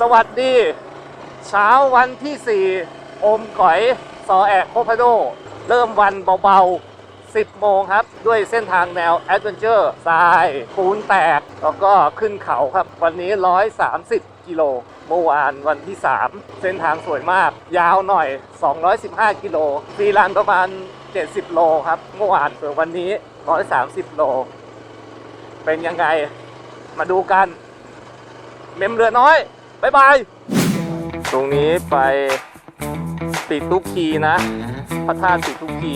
สวัสดี เช้าวันที่ 4 อมก๋อยซอแอกโคพาโด เริ่มวันเบาๆ 10 โมงครับ ด้วยเส้นทางแนวแอดเวนเจอร์ทรายปูนแตก แล้วก็ขึ้นเขาครับ วันนี้ 130 กิโลเมื่อวานวันที่ 3 เส้นทางสวยมาก ยาวหน่อย 215 กิโลฟรีลันประมาณ 70 โลครับ เมื่อวานส่วนวันนี้ 130 โล เป็นยังไง มาดูกัน เมมเรือน้อย บ๊ายบาย ตรงนี้ไปติดทุกทีนะ พระธาตุติดทุกที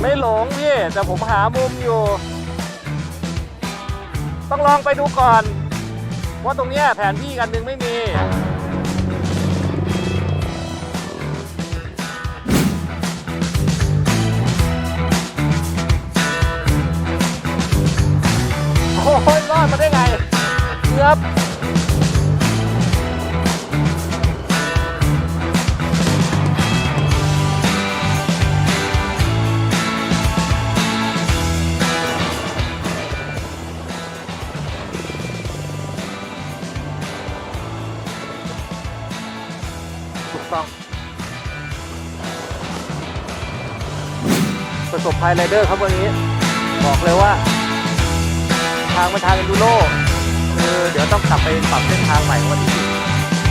ไม่หลงพี่ แต่ผมหามุมอยู่ ต้องลองไปดูก่อน ว่าตรงเนี้ยแผนที่กันหนึงไม่มี โอ้ยรอดมาได้ไงเกือบ ประสบภัยไรเดอร์ครับวันนี้ บอกเลยว่า ทางมันทางเอนดูโรคือเดี๋ยวต้องกลับไปปรับเส้นทางใหม่วันที่สิบ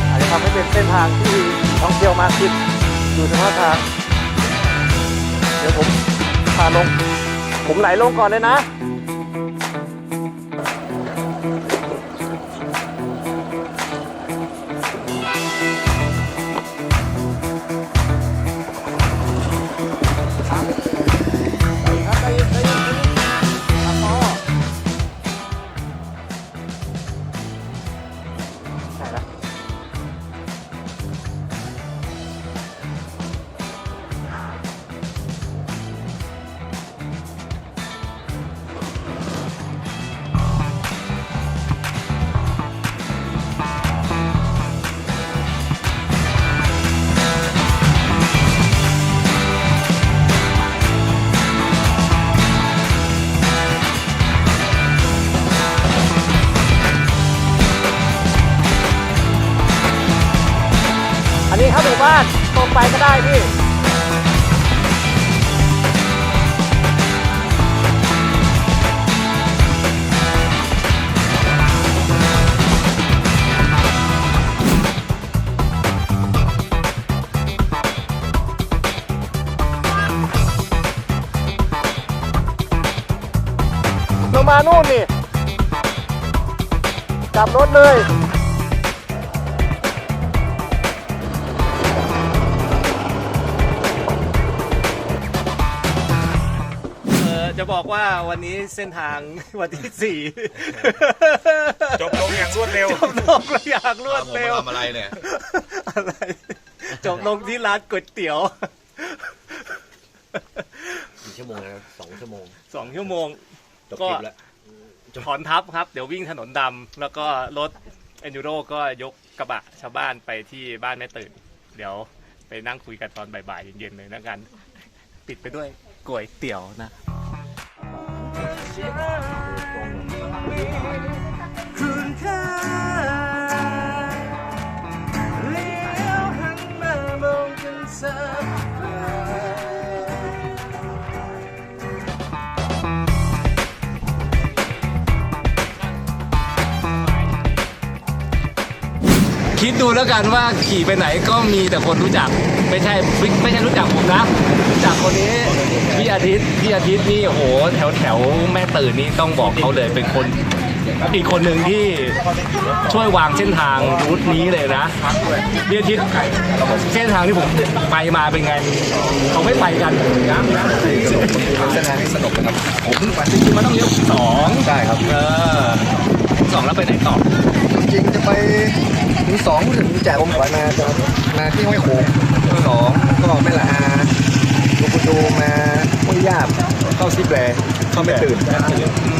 อาจจะทำให้เป็นเส้นทางที่ท่องเที่ยวมากขึ้นดูสภาพทาง เดี๋ยวผมพาลง ผมไหลลงก่อนเลยนะ บ้านตรงไปก็ได้พี่ลงมานู่นนี่ กลับรถเลย บอกว่าวันนี้เส้นทางวันที่สี่จบลงอย่างรวดเร็ว จบลงเลยอย่างรวดเร็วผมมาทำอะไรเนี่ยอะไร จบลงที่ร้านก๋วยเตี๋ยวกี่ชั่วโมงนะครับสองชั่วโมงสองชั่วโมงจบคลิปแล้วถอนทับครับ เดี๋ยววิ่งถนนดำแล้วก็รถเอนดูโรก็ยกกระบะชาวบ้านไปที่บ้านแม่ตื่น เดี๋ยวไปนั่งคุยกันตอนบ่ายๆเย็นๆเลยนะกัน ปิดไปด้วยก๋วยเตี๋ยวนะ คุณค่าเลี้ยวหันมามองกันสัก คิดดูแล้วกันว่าขี่ไปไหนก็มีแต่คนรู้จัก ไม่ใช่ไม่ไม่ใช่รู้จักผมนะรู้จักคนนี้พี่อาทิตย์พี่อาทิตย์นี่โอ้โหแถวแถวแม่ตื่นนี่ต้องบอกเขาเลยเป็นคนอีกคนหนึ่งที่ช่วยวางเส้นทางรูทนี้เลยนะพี่อาทิตย์เส้นทางที่ผมไปมาเป็นไง เขาไม่ไปกันนะเส้นทางที่สนุกนะครับผมจริงๆมันต้องเลี้ยวสองใช่ครับเออสองแล้วไปไหนต่อจริงจะไป ถึงสองถึงจากอมก่อยมาจะมาที่ห้วยโขงสองก็ไม่ละอาลูกดูมาห้วยยาบเข้าซิปแลเข้าไม่ตื่น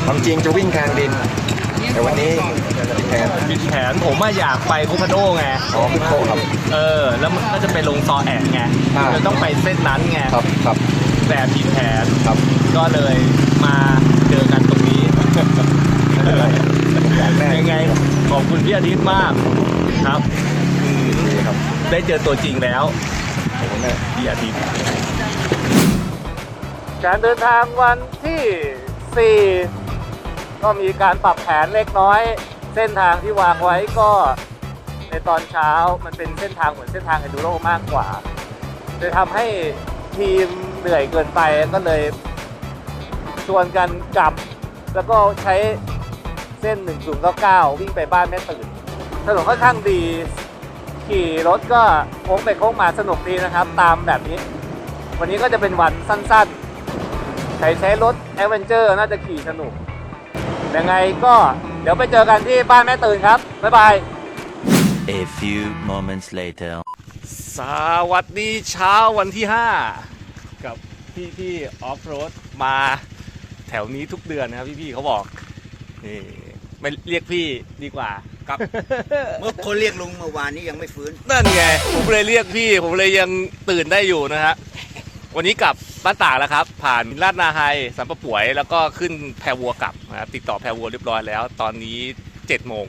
ความจริงจะวิ่งกลางดิน แต่วันนี้แทนดแผนผมอะอยากไปคุพาโดไงอ๋อพี่โคครับ เออ แล้วมันก็จะไปลงซอแอกไงอ่าจะต้องไปเส้นนั้นไงครับครับแต่ผิดแผนครับ ก็เลยมาเจอกันตรงนี้ไม่เป็นไรอย่างแรกยังไงขอบคุณพี่อาทิตย์มาก ครับอืมดีครับ ได้เจอตัวจริงแล้วขอบคุณแม่พี่อาทิตย์การเดินทางวันที่ 4 ก็มีการปรับแผนเล็กน้อย เส้นทางที่วางไว้ก็ในตอนเช้ามันเป็นเส้นทางเหมือนเส้นทางเอนดูโรมากกว่าเลยทำให้ทีมเหนื่อยเกินไปก็เลยชวนกันกลับ แล้วก็ใช้เส้น 1099 วิ่งไปบ้านแม่ตื่น ถนนค่อนข้างดี ขี่รถก็โค้งไปโค้งมาสนุกดีนะครับ ตามแบบนี้ วันนี้ก็จะเป็นวันสั้นๆใครใช้รถแอ v เวนเจอร์น่าจะขี่สนุก ยังไงก็เดี๋ยวไปเจอกันที่บ้านแม่ตื่นครับ บ๊ายบาย A few moments later. สวัสดีเช้าวันที่ 5 กับพี่พี่ออฟโรดมาแถวนี้ทุกเดือนนะครับพี่พี่ๆเขาบอกนี่ ไม่เรียกพี่ดีกว่า ครับ เมื่อคนเรียกลุงเมื่อวานนี้ยังไม่ฟื้น นั่นไง ผมเลยเรียกพี่ ผมเลยยังตื่นได้อยู่นะฮะ วันนี้กลับบ้านตากแล้วครับ ผ่านลาดนาไฮสัมปะป่วย แล้วก็ขึ้นแพวัวกลับนะครับติดต่อแพวัวเรียบร้อยแล้ว ตอนนี้7จ็ดโมง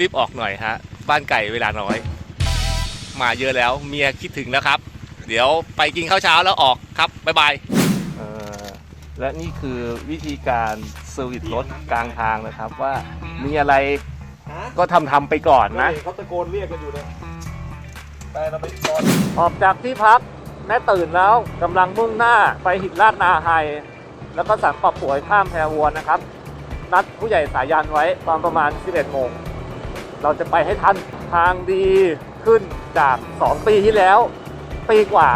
รีบออกหน่อยฮะ บ้านไก่เวลาน้อย มาเยอะแล้วเมียคิดถึงแล้วครับ เดี๋ยวไปกินข้าวเช้าแล้วออกครับบ๊ายบาย และนี่คือวิธีการเซอร์วิสรถกลางทางนะครับ ว่ามีอะไรก็ทำทำไปก่อนนะเขาตะโกนเรียกกันอยู่เลยไปเราไปก่อนออกจากที่พักแม่ตื่นแล้วกำลังมุ่งหน้าไปหินลาดนาไฮแล้วก็สันปรับป่วยข้ามแพรวัวนะครับ นัดผู้ใหญ่สายันไว้ตอนประมาณ 11โมงเราจะไปให้ทันทางดีขึ้นจาก 2 ปีที่แล้ว ปีกว่า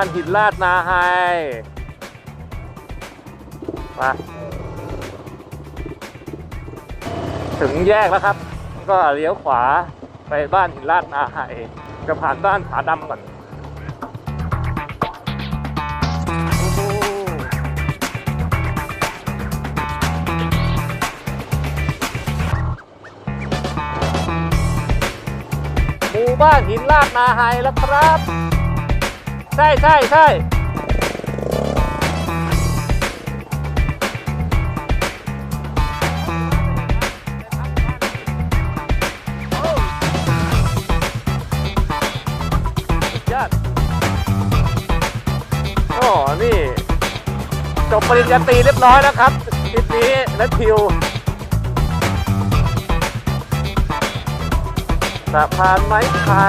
านหินลาดนาไฮมาถึงแยกแล้วครับ ก็เลี้ยวขวาไปบ้านหินลาดนาไฮจะผ่านบ้านผาดำก่อนบูบ้านหินลาดนาไฮแล้วครับ ใช่ใช่ใช่สุดยอดโอ้นี่จบปริญญาตรีเรียบร้อยแล้วครับทริปนี้และทิวสะพานไม้ไผ่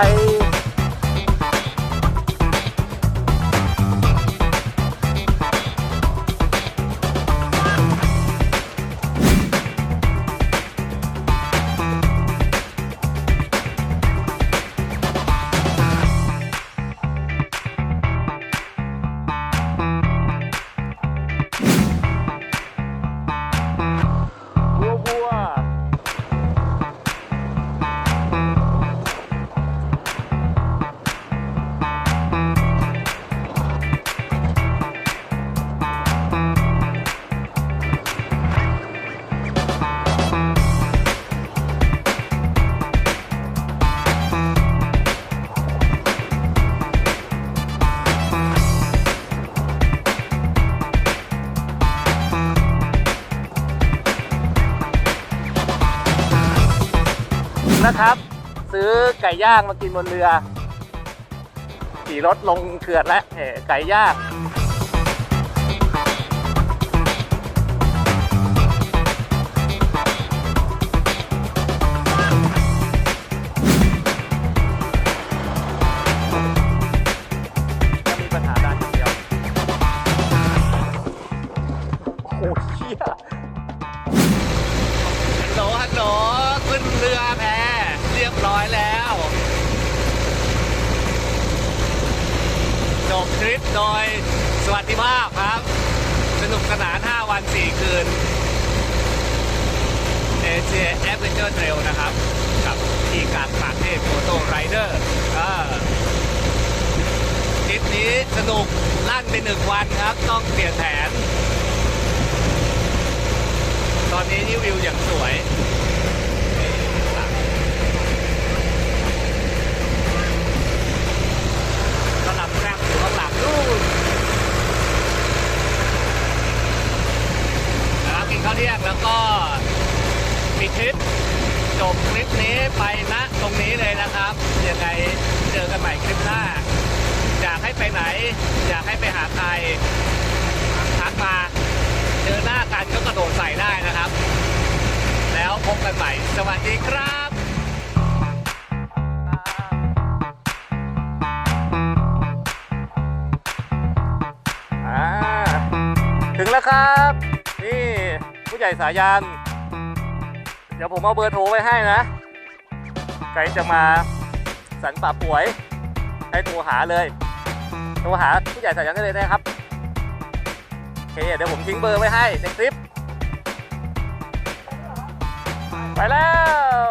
นะครับ ซื้อไก่ย่างมากินบนเรือขี่รถลงเขื่อนแล้วไก่ย่าง ทริปโดยสวัสดิภาพครับ สนุกสนาน 5 วัน 4 คืนเอเชียแอดเวนเจอร์เทรลนะครับ กับที่การปากเทพโฟโต้ไรเดอร์ทริปนี้สนุกลั่นไปหนึ่งวันครับ ต้องเปลี่ยนแผน ตอนนี้นี่วิวอย่างสวยนี่หลังสลับแกรมอยู่ข้างหลังนู่นนะครับกินข้าวเที่ยงแล้วก็ปิดทริป จบคลิปนี้ ไปณตรงนี้เลยนะครับยังไงเจอกันใหม่คลิปหน้า อยากให้ไปไหน อยากให้ไปหาใครทักมาเจอหน้ากันก็กระโดดใส่ได้นะครับ แล้วพบกันใหม่ สวัสดีครับอ่าถึงแล้วครับ นี่ผู้ใหญ่สายัน เดี๋ยวผมเอาเบอร์โทรไว้ให้นะ ใครจะมาสันป่าป่วย ให้โทรหาเลยโทรหาผู้ใหญ่สายันได้เลยนะครับโอเคเดี๋ยวผมทิ้งเบอร์ไว้ให้ในคลิป ไปแล้ว